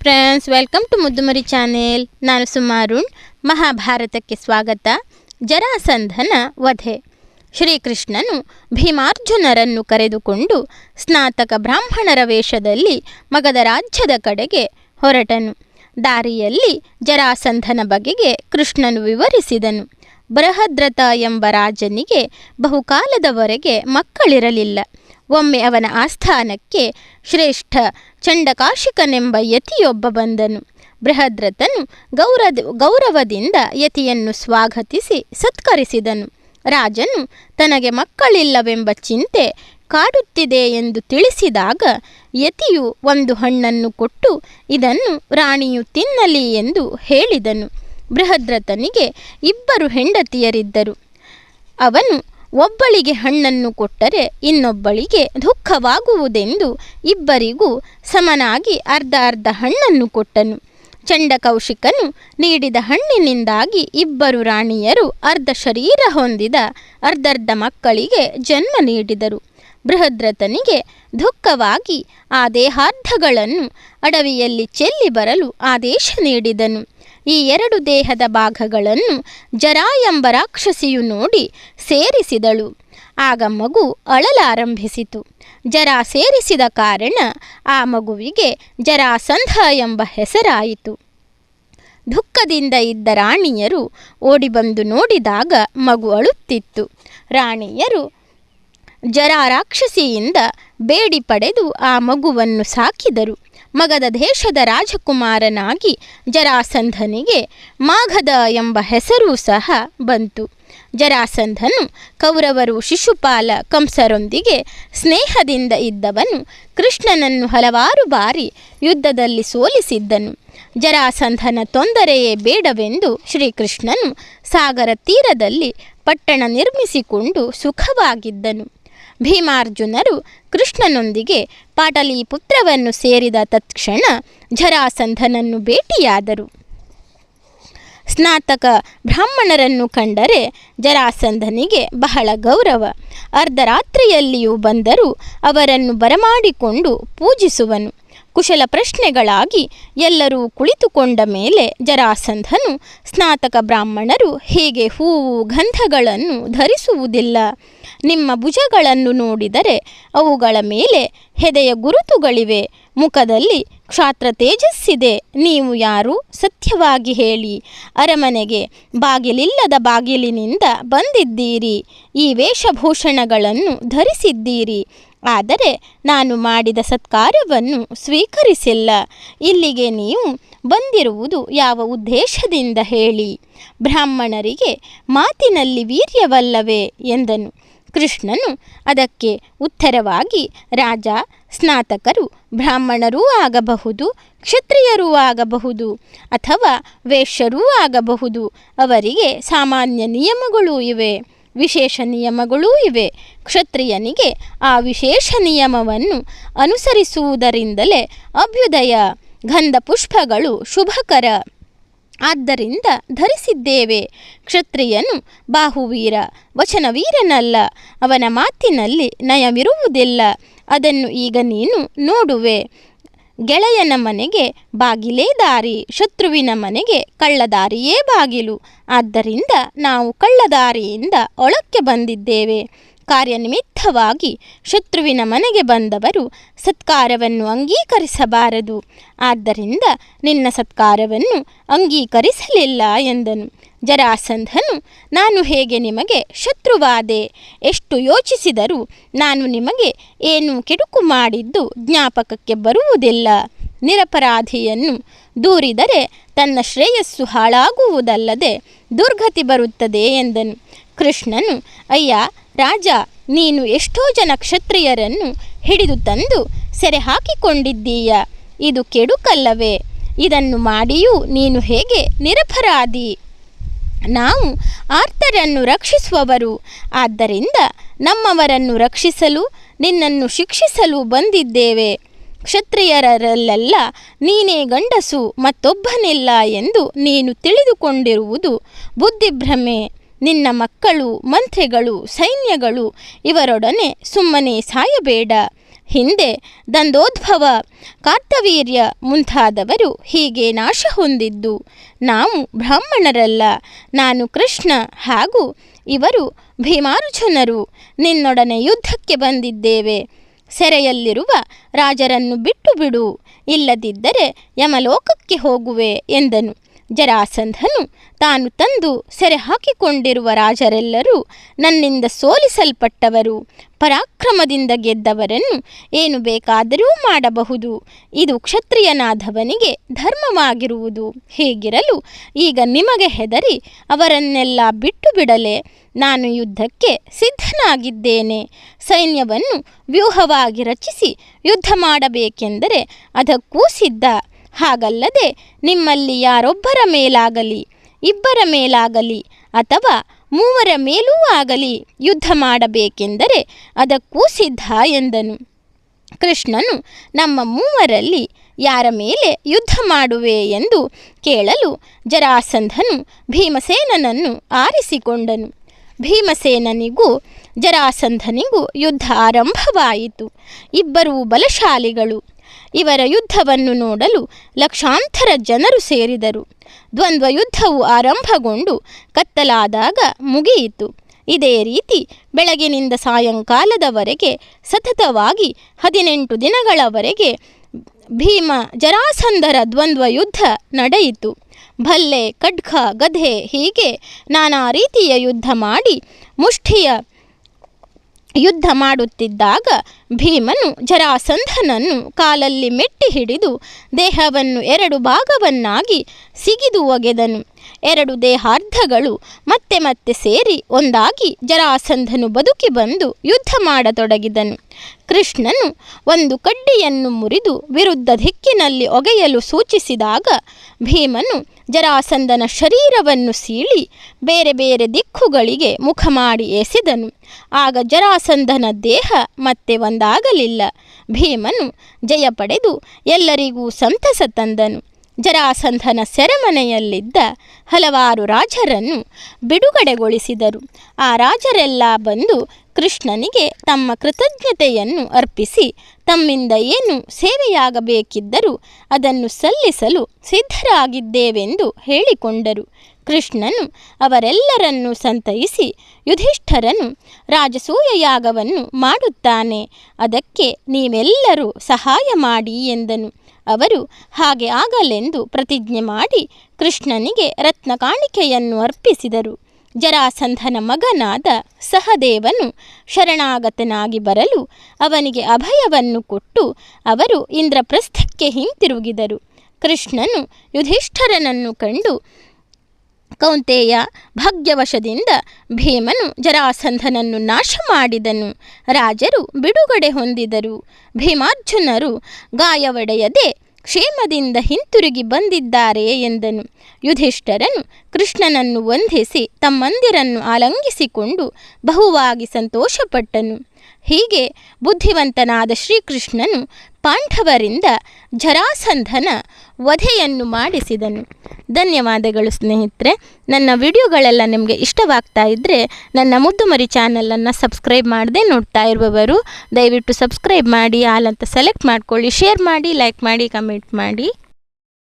Friends welcome to Muddumari channel ನಾನು ಸುಮಾರುಣ್ ಮಹಾಭಾರತಕ್ಕೆ ಸ್ವಾಗತ. ಜರಾಸಂಧನ ವಧೆ. ಶ್ರೀಕೃಷ್ಣನು ಭೀಮಾರ್ಜುನರನ್ನು ಕರೆದುಕೊಂಡು ಸ್ನಾತಕ ಬ್ರಾಹ್ಮಣರ ವೇಷದಲ್ಲಿ ಮಗದ ರಾಜ್ಯದ ಕಡೆಗೆ ಹೊರಟನು. ದಾರಿಯಲ್ಲಿ ಜರಾಸಂಧನ ಬಗೆಗೆ ಕೃಷ್ಣನು ವಿವರಿಸಿದನು. ಬೃಹದ್ರಥ ಎಂಬ ರಾಜನಿಗೆ ಬಹುಕಾಲದವರೆಗೆ ಮಕ್ಕಳಿರಲಿಲ್ಲ. ಒಮ್ಮೆ ಅವನ ಆಸ್ಥಾನಕ್ಕೆ ಶ್ರೇಷ್ಠ ಚಂಡಕಾಶಿಕನೆಂಬ ಯತಿಯೊಬ್ಬ ಬಂದನು. ಬೃಹದ್ರಥನು ಗೌರ ಗೌರವದಿಂದ ಯತಿಯನ್ನು ಸ್ವಾಗತಿಸಿ ಸತ್ಕರಿಸಿದನು. ರಾಜನು, ತನಗೆ ಮಕ್ಕಳಿಲ್ಲವೆಂಬ ಚಿಂತೆ ಕಾಡುತ್ತಿದೆ ಎಂದು ತಿಳಿಸಿದಾಗ ಯತಿಯು ಒಂದು ಹಣ್ಣನ್ನು ಕೊಟ್ಟು ಇದನ್ನು ರಾಣಿಯು ತಿನ್ನಲಿ ಎಂದು ಹೇಳಿದನು. ಬೃಹದ್ರಥನಿಗೆ ಇಬ್ಬರು ಹೆಂಡತಿಯರಿದ್ದರು. ಅವನು ಒಬ್ಬಳಿಗೆ ಹಣ್ಣನ್ನು ಕೊಟ್ಟರೆ ಇನ್ನೊಬ್ಬಳಿಗೆ ದುಃಖವಾಗುವುದೆಂದು ಇಬ್ಬರಿಗೂ ಸಮನಾಗಿ ಅರ್ಧ ಅರ್ಧ ಹಣ್ಣನ್ನು ಕೊಟ್ಟನು. ಚಂಡಕೌಶಿಕನು ನೀಡಿದ ಹಣ್ಣಿನಿಂದಾಗಿ ಇಬ್ಬರು ರಾಣಿಯರು ಅರ್ಧ ಶರೀರ ಹೊಂದಿದ ಅರ್ಧರ್ಧ ಮಕ್ಕಳಿಗೆ ಜನ್ಮ ನೀಡಿದರು. ಬೃಹದ್ರಥನಿಗೆ ದುಃಖವಾಗಿ ಆ ದೇಹಾರ್ಧಗಳನ್ನು ಅಡವಿಯಲ್ಲಿ ಚೆಲ್ಲಿ ಬರಲು ಆದೇಶ ನೀಡಿದನು. ಈ ಎರಡು ದೇಹದ ಭಾಗಗಳನ್ನು ಜರಾ ಎಂಬ ರಾಕ್ಷಸಿಯು ನೋಡಿ ಸೇರಿಸಿದಳು. ಆಗ ಮಗು ಅಳಲಾರಂಭಿಸಿತು. ಜರ ಸೇರಿಸಿದ ಕಾರಣ ಆ ಮಗುವಿಗೆ ಜರಾಸಂಧ ಎಂಬ ಹೆಸರಾಯಿತು. ದುಃಖದಿಂದ ಇದ್ದ ರಾಣಿಯರು ಓಡಿಬಂದು ನೋಡಿದಾಗ ಮಗು ಅಳುತ್ತಿತ್ತು. ರಾಣಿಯರು ಜರ ರಾಕ್ಷಸಿಯಿಂದ ಬೇಡಿ ಪಡೆದು ಆ ಮಗುವನ್ನು ಸಾಕಿದರು. ಮಗದ ದೇಶದ ರಾಜಕುಮಾರನಾಗಿ ಜರಾಸಂಧನಿಗೆ ಮಾಘದ ಎಂಬ ಹೆಸರೂ ಸಹ ಬಂತು. ಜರಾಸಂಧನು, ಕೌರವರು, ಶಿಶುಪಾಲ, ಕಂಸರೊಂದಿಗೆ ಸ್ನೇಹದಿಂದ ಇದ್ದವನು ಕೃಷ್ಣನನ್ನು ಹಲವಾರು ಬಾರಿ ಯುದ್ಧದಲ್ಲಿ ಸೋಲಿಸಿದ್ದನು. ಜರಾಸಂಧನ ತೊಂದರೆಯೇ ಬೇಡವೆಂದು ಶ್ರೀಕೃಷ್ಣನು ಸಾಗರ ತೀರದಲ್ಲಿ ಪಟ್ಟಣ ನಿರ್ಮಿಸಿಕೊಂಡು ಸುಖವಾಗಿದ್ದನು. ಭೀಮಾರ್ಜುನರು ಕೃಷ್ಣನೊಂದಿಗೆ ಪಾಟಲಿಪುತ್ರವನ್ನು ಸೇರಿದ ತತ್ಕ್ಷಣ ಜರಾಸಂಧನನ್ನು ಭೇಟಿಯಾದರು. ಸ್ನಾತಕ ಬ್ರಾಹ್ಮಣರನ್ನು ಕಂಡರೆ ಜರಾಸಂಧನಿಗೆ ಬಹಳ ಗೌರವ. ಅರ್ಧರಾತ್ರಿಯಲ್ಲಿಯೂ ಬಂದರೂ ಅವರನ್ನು ಬರಮಾಡಿಕೊಂಡು ಪೂಜಿಸುವನು. ಕುಶಲ ಪ್ರಶ್ನೆಗಳಾಗಿ ಎಲ್ಲರೂ ಕುಳಿತುಕೊಂಡ ಮೇಲೆ ಜರಾಸಂಧನು ಸ್ನಾತಕ ಬ್ರಾಹ್ಮಣರು ಹೇಗೆ ಹೂವು, ಗಂಧಗಳನ್ನು ಧರಿಸುವುದಿಲ್ಲ. ನಿಮ್ಮ ಭುಜಗಳನ್ನು ನೋಡಿದರೆ ಅವುಗಳ ಮೇಲೆ ಹೆದೆಯ ಗುರುತುಗಳಿವೆ. ಮುಖದಲ್ಲಿ ಕ್ಷಾತ್ರ ತೇಜಸ್ಸಿದೆ. ನೀವು ಯಾರು? ಸತ್ಯವಾಗಿ ಹೇಳಿ. ಅರಮನೆಗೆ ಬಾಗಿಲಿಲ್ಲದ ಬಾಗಿಲಿನಿಂದ ಬಂದಿದ್ದೀರಿ. ಈ ವೇಷಭೂಷಣಗಳನ್ನು ಧರಿಸಿದ್ದೀರಿ. ಆದರೆ ನಾನು ಮಾಡಿದ ಸತ್ಕಾರವನ್ನು ಸ್ವೀಕರಿಸಿಲ್ಲ. ಇಲ್ಲಿಗೆ ನೀವು ಬಂದಿರುವುದು ಯಾವ ಉದ್ದೇಶದಿಂದ ಹೇಳಿ. ಬ್ರಾಹ್ಮಣರಿಗೆ ಮಾತಿನಲ್ಲಿ ವೀರ್ಯವಲ್ಲವೇ ಎಂದನು. ಕೃಷ್ಣನು ಅದಕ್ಕೆ ಉತ್ತರವಾಗಿ, ರಾಜ, ಸ್ನಾತಕರು ಬ್ರಾಹ್ಮಣರೂ ಆಗಬಹುದು, ಕ್ಷತ್ರಿಯರೂ ಆಗಬಹುದು, ಅಥವಾ ವೇಶ್ಯರೂ ಆಗಬಹುದು. ಅವರಿಗೆ ಸಾಮಾನ್ಯ ನಿಯಮಗಳೂ ಇವೆ, ವಿಶೇಷ ನಿಯಮಗಳೂ ಇವೆ. ಕ್ಷತ್ರಿಯನಿಗೆ ಆ ವಿಶೇಷ ನಿಯಮವನ್ನು ಅನುಸರಿಸುವುದರಿಂದಲೇ ಅಭ್ಯುದಯ, ಗಂಧಪುಷ್ಪಗಳು ಶುಭಕರ. ಆದ್ದರಿಂದ ಧರಿಸಿದ್ದೇವೆ. ಕ್ಷತ್ರಿಯನು ಬಾಹುವೀರ, ವಚನವೀರನಲ್ಲ. ಅವನ ಮಾತಿನಲ್ಲಿ ನಯವಿರುವುದಿಲ್ಲ. ಅದನ್ನು ಈಗ ನೀನು ನೋಡುವೆ. ಗೆಳೆಯನ ಮನೆಗೆ ಬಾಗಿಲೇ ದಾರಿ, ಶತ್ರುವಿನ ಮನೆಗೆ ಕಳ್ಳದಾರಿಯೇ ಬಾಗಿಲು. ಆದ್ದರಿಂದ ನಾವು ಕಳ್ಳದಾರಿಯಿಂದ ಒಳಕ್ಕೆ ಬಂದಿದ್ದೇವೆ. ಕಾರ್ಯನಿಮಿತ್ತವಾಗಿ ಶತ್ರುವಿನ ಮನೆಗೆ ಬಂದವರು ಸತ್ಕಾರವನ್ನು ಅಂಗೀಕರಿಸಬಾರದು. ಆದ್ದರಿಂದ ನಿನ್ನ ಸತ್ಕಾರವನ್ನು ಅಂಗೀಕರಿಸಲಿಲ್ಲ ಎಂದನು. ಜರಾಸಂಧನು, ನಾನು ಹೇಗೆ ನಿಮಗೆ ಶತ್ರುವಾದೆ? ಎಷ್ಟು ಯೋಚಿಸಿದರೂ ನಾನು ನಿಮಗೆ ಏನು ಕೆಡುಕು ಮಾಡಿದ್ದು ಜ್ಞಾಪಕಕ್ಕೆ ಬರುವುದಿಲ್ಲ. ನಿರಪರಾಧಿಯನ್ನು ದೂರಿದರೆ ತನ್ನ ಶ್ರೇಯಸ್ಸು ಹಾಳಾಗುವುದಲ್ಲದೆ ದುರ್ಗತಿ ಬರುತ್ತದೆ ಎಂದನು. ಕೃಷ್ಣನು, ಅಯ್ಯ ರಾಜ, ನೀನು ಎಷ್ಟೋ ಜನ ಕ್ಷತ್ರಿಯರನ್ನು ಹಿಡಿದು ತಂದು ಸೆರೆ ಹಾಕಿಕೊಂಡಿದ್ದೀಯ. ಇದು ಕೆಡುಕಲ್ಲವೇ? ಇದನ್ನು ಮಾಡಿಯೂ ನೀನು ಹೇಗೆ ನಿರಪರಾಧಿ? ನಾವು ಆರ್ತರನ್ನು ರಕ್ಷಿಸುವವರು. ಆದ್ದರಿಂದ ನಮ್ಮವರನ್ನು ರಕ್ಷಿಸಲು, ನಿನ್ನನ್ನು ಶಿಕ್ಷಿಸಲು ಬಂದಿದ್ದೇವೆ. ಕ್ಷತ್ರಿಯರಲ್ಲೆಲ್ಲ ನೀನೇ ಗಂಡಸು, ಮತ್ತೊಬ್ಬನಿಲ್ಲ ಎಂದು ನೀನು ತಿಳಿದುಕೊಂಡಿರುವುದು ಬುದ್ಧಿಭ್ರಮೆ. ನಿನ್ನ ಮಕ್ಕಳು, ಮಂತ್ರಿಗಳು, ಸೈನ್ಯಗಳು ಇವರೊಡನೆ ಸುಮ್ಮನೆ ಸಾಯಬೇಡ. ಹಿಂದೆ ದಂದೋದ್ಭವ, ಕಾರ್ತವೀರ್ಯ ಮುಂತಾದವರು ಹೀಗೆ ನಾಶ ಹೊಂದಿದ್ದು. ನಾವು ಬ್ರಾಹ್ಮಣರಲ್ಲ, ನಾನು ಕೃಷ್ಣ ಹಾಗೂ ಇವರು ಭೀಮಾರ್ಜುನರು. ನಿನ್ನೊಡನೆ ಯುದ್ಧಕ್ಕೆ ಬಂದಿದ್ದೇವೆ. ಸೆರೆಯಲ್ಲಿರುವ ರಾಜರನ್ನು ಬಿಟ್ಟು ಬಿಡು, ಇಲ್ಲದಿದ್ದರೆ ಯಮಲೋಕಕ್ಕೆ ಹೋಗುವೆ ಎಂದನು. ಜರಾಸಂಧನು ತಾನು ತಂದು ಸೆರೆ ಹಾಕಿಕೊಂಡಿರುವ ರಾಜರೆಲ್ಲರೂ ನನ್ನಿಂದ ಸೋಲಿಸಲ್ಪಟ್ಟವರು. ಪರಾಕ್ರಮದಿಂದ ಗೆದ್ದವರನ್ನು ಏನು ಬೇಕಾದರೂ ಮಾಡಬಹುದು. ಇದು ಕ್ಷತ್ರಿಯನಾದವನಿಗೆ ಧರ್ಮವಾಗಿರುವುದು. ಹೀಗಿರಲು ಈಗ ನಿಮಗೆ ಹೆದರಿ ಅವರನ್ನೆಲ್ಲ ಬಿಟ್ಟು ಬಿಡಲೆ ನಾನು ಯುದ್ಧಕ್ಕೆ ಸಿದ್ಧನಾಗಿದ್ದೇನೆ. ಸೈನ್ಯವನ್ನು ವ್ಯೂಹವಾಗಿ ರಚಿಸಿ ಯುದ್ಧ ಮಾಡಬೇಕೆಂದರೆ ಅದಕ್ಕೂ ಸಿದ್ಧ. ಹಾಗಲ್ಲದೆ ನಿಮ್ಮಲ್ಲಿ ಯಾರೊಬ್ಬರ ಮೇಲಾಗಲಿ, ಇಬ್ಬರ ಮೇಲಾಗಲಿ ಅಥವಾ ಮೂವರ ಮೇಲೂ ಆಗಲಿ ಯುದ್ಧ ಮಾಡಬೇಕೆಂದರೆ ಅದಕ್ಕೂ ಸಿದ್ಧ ಎಂದನು. ಕೃಷ್ಣನು, ನಮ್ಮ ಮೂವರಲ್ಲಿ ಯಾರ ಮೇಲೆ ಯುದ್ಧ ಮಾಡುವೆ ಎಂದು ಕೇಳಲು ಜರಾಸಂಧನು ಭೀಮಸೇನನನ್ನು ಆರಿಸಿಕೊಂಡನು. ಭೀಮಸೇನನಿಗೂ ಜರಾಸಂಧನಿಗೂ ಯುದ್ಧ ಆರಂಭವಾಯಿತು. ಇಬ್ಬರೂ ಬಲಶಾಲಿಗಳು ಇವರ ಯುದ್ಧವನ್ನು ನೋಡಲು ಲಕ್ಷಾಂತರ ಜನರು ಸೇರಿದರು. ದ್ವಂದ್ವ ಯುದ್ಧವು ಆರಂಭಗೊಂಡು ಕತ್ತಲಾದಾಗ ಮುಗಿಯಿತು. ಇದೇ ರೀತಿ ಬೆಳಗಿನಿಂದ ಸಾಯಂಕಾಲದವರೆಗೆ, ಸತತವಾಗಿ ಹದಿನೆಂಟು ದಿನಗಳವರೆಗೆ ಭೀಮ ಜರಾಸಂಧರ ದ್ವಂದ್ವ ಯುದ್ಧ ನಡೆಯಿತು. ಭಲ್ಲೆ, ಖಡ್ಗ ಗಧೆ ಹೀಗೆ ನಾನಾ ರೀತಿಯ ಯುದ್ಧ ಮಾಡಿ ಮುಷ್ಟಿಯ ಯುದ್ಧ ಮಾಡುತ್ತಿದ್ದಾಗ ಭೀಮನು ಜರಾಸಂಧನನ್ನು ಕಾಲಲ್ಲಿ ಮೆಟ್ಟಿ ಹಿಡಿದು ದೇಹವನ್ನು ಎರಡು ಭಾಗವನ್ನಾಗಿ ಸಿಗಿದು ಒಗೆದನು. ಎರಡು ದೇಹಾರ್ಧಗಳು ಮತ್ತೆ ಮತ್ತೆ ಸೇರಿ ಒಂದಾಗಿ ಜರಾಸಂಧನು ಬದುಕಿ ಬಂದು ಯುದ್ಧ ಮಾಡತೊಡಗಿದನು. ಕೃಷ್ಣನು ಒಂದು ಕಡ್ಡಿಯನ್ನು ಮುರಿದು ವಿರುದ್ಧ ದಿಕ್ಕಿನಲ್ಲಿ ಒಗೆಯಲು ಸೂಚಿಸಿದಾಗ ಭೀಮನು ಜರಾಸಂಧನ ಶರೀರವನ್ನು ಸೀಳಿ ಬೇರೆ ಬೇರೆ ದಿಕ್ಕುಗಳಿಗೆ ಮುಖ ಮಾಡಿ ಎಸೆದನು. ಆಗ ಜರಾಸಂಧನ ದೇಹ ಮತ್ತೆ ಒಂದಾಗಲಿಲ್ಲ. ಭೀಮನು ಜಯ ಪಡೆದು ಎಲ್ಲರಿಗೂ ಸಂತಸ ತಂದನು. ಜರಾಸಂಧನ ಸೆರೆಮನೆಯಲ್ಲಿದ್ದ ಹಲವಾರು ರಾಜರನ್ನು ಬಿಡುಗಡೆಗೊಳಿಸಿದರು. ಆ ರಾಜರೆಲ್ಲ ಬಂದು ಕೃಷ್ಣನಿಗೆ ತಮ್ಮ ಕೃತಜ್ಞತೆಯನ್ನು ಅರ್ಪಿಸಿ, ತಮ್ಮಿಂದ ಏನು ಸೇವೆಯಾಗಬೇಕಿದ್ದರೂ ಅದನ್ನು ಸಲ್ಲಿಸಲು ಸಿದ್ಧರಾಗಿದ್ದೇವೆಂದು ಹೇಳಿಕೊಂಡರು. ಕೃಷ್ಣನು ಅವರೆಲ್ಲರನ್ನೂ ಸಂತೈಸಿ ಯುಧಿಷ್ಠರನು ರಾಜಸೂಯ ಯಾಗವನ್ನು ಮಾಡುತ್ತಾನೆ. ಅದಕ್ಕೆ ನೀವೆಲ್ಲರೂ ಸಹಾಯ ಮಾಡಿ ಎಂದನು. ಅವರು ಹಾಗೆ ಆಗಲೆಂದು ಪ್ರತಿಜ್ಞೆ ಮಾಡಿ ಕೃಷ್ಣನಿಗೆ ರತ್ನ ಕಾಣಿಕೆಯನ್ನು ಅರ್ಪಿಸಿದರು. ಜರಾಸಂಧನ ಮಗನಾದ ಸಹದೇವನು ಶರಣಾಗತನಾಗಿ ಬರಲು ಅವನಿಗೆ ಅಭಯವನ್ನು ಕೊಟ್ಟು ಅವರು ಇಂದ್ರಪ್ರಸ್ಥಕ್ಕೆ ಹಿಂತಿರುಗಿದರು. ಕೃಷ್ಣನು ಯುಧಿಷ್ಠರನನ್ನು ಕಂಡು ಕೌಂತೆಯ ಭಾಗ್ಯವಶದಿಂದ ಭೀಮನು ಜರಾಸಂಧನನ್ನು ನಾಶ ಮಾಡಿದನು. ರಾಜರು ಬಿಡುಗಡೆ ಹೊಂದಿದರು. ಭೀಮಾರ್ಜುನರು ಗಾಯವಡೆಯದೆ ಕ್ಷೇಮದಿಂದ ಹಿಂತಿರುಗಿ ಬಂದಿದ್ದಾರೆ ಎಂದನು. ಯುಧಿಷ್ಠರನು ಕೃಷ್ಣನನ್ನು ವಂದಿಸಿ ತಮ್ಮಂದಿರನ್ನು ಆಲಂಗಿಸಿಕೊಂಡು ಬಹುವಾಗಿ ಸಂತೋಷಪಟ್ಟನು. ಹೀಗೆ ಬುದ್ಧಿವಂತನಾದ ಶ್ರೀಕೃಷ್ಣನು ಪಾಂಡವರಿಂದ ಜರಾಸಂಧನ ವಧೆಯನ್ನು ಮಾಡಿಸಿದನು. ಧನ್ಯವಾದಗಳು ಸ್ನೇಹಿತರೆ. ನನ್ನ ವಿಡಿಯೋಗಳೆಲ್ಲ ನಿಮಗೆ ಇಷ್ಟವಾಗ್ತಾ ಇದ್ದರೆ ನನ್ನ ಮುದ್ದುಮರಿ ಚಾನಲನ್ನು ಸಬ್ಸ್ಕ್ರೈಬ್ ಮಾಡದೆ ನೋಡ್ತಾ ಇರುವವರು, ದಯವಿಟ್ಟು ಸಬ್ಸ್ಕ್ರೈಬ್ ಮಾಡಿ ಹಾಲಂತ ಸೆಲೆಕ್ಟ್ ಮಾಡ್ಕೊಳ್ಳಿ, ಶೇರ್ ಮಾಡಿ, ಲೈಕ್ ಮಾಡಿ, ಕಮೆಂಟ್ ಮಾಡಿ.